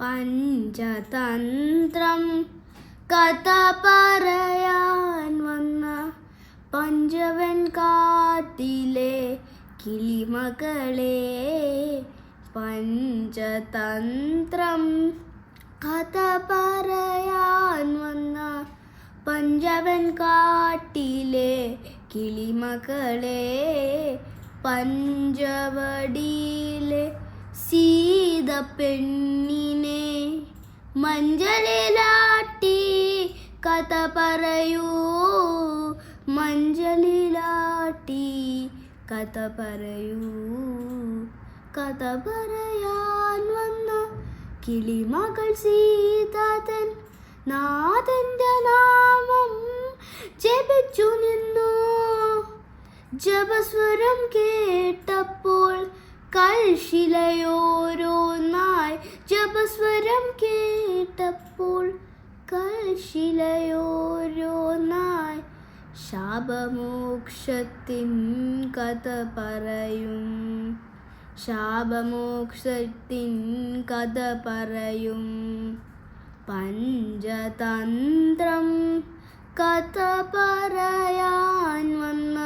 പഞ്ചതന്ത്രം. കഥ പറയാൻ വന്ന പഞ്ചവൻ കാട്ടിലെ കിളിമകളെ. പഞ്ചതന്ത്രം. കഥ പറയാൻ വന്ന പഞ്ചവൻ കാട്ടിലെ കിളിമകളെ. പഞ്ചവടിയിലെ സീത പെണ്ണിനെ മഞ്ചലിലാട്ടി കഥ പറയൂ. മഞ്ജലിലാട്ടി കഥ പറയൂ. കഥ പറയാൻ വന്ന കിളിമകൾ സീതാതൻ. നാഥന്റെ നാമം ജപിച്ചു നിന്നു. ജപസ്വരം കേട്ടപ്പോൾ കൽശിലയോരോന്നായി ജപസ്വരം കേട്ടപ്പോൾ കൽശിലയോരോന്നായി ശാപമോക്ഷത്തിൻ കഥ പറയും. ശാപമോക്ഷത്തിൻ കഥ പറയും. പഞ്ചതന്ത്രം കഥ പറയാൻ വന്ന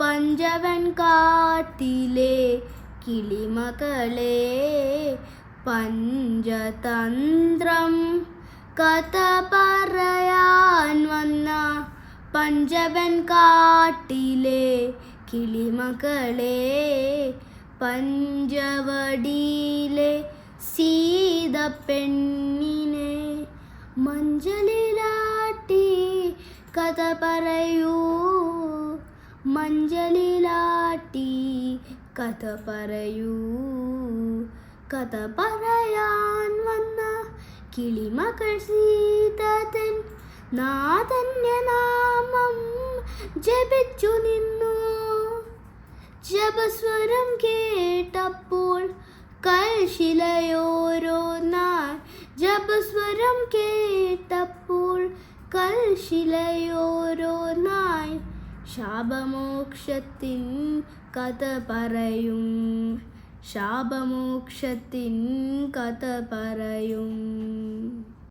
പഞ്ചവൻ കാട്ടിലെ കിളിമകളെ പഞ്ചതന്ത്രം. കഥ പറയാൻ വന്ന പഞ്ചവൻ കാട്ടിലെ കിളിമകളെ പഞ്ചവടിയിലെ സീത പെണ്ണിനെ മഞ്ചലിലാട്ടി. കഥ പറയൂ. മഞ്ചലിലാട്ടി. കഥ പറയൂ. കഥ പറയാൻ വന്ന കിളിമകൾ സീതൻ നാഥന്യ നാമം ജപിച്ചു നിന്നു. ജപസ്വരം കേട്ടപ്പോൾ കൽശിലയോരോന്നായി ജപസ്വരം കേട്ടപ്പോൾ കൽശിലയോരോന്നായി ശാപമോക്ഷത്തിൻ കഥ പറയും. ശാപമോക്ഷത്തിൻ കഥ പറയും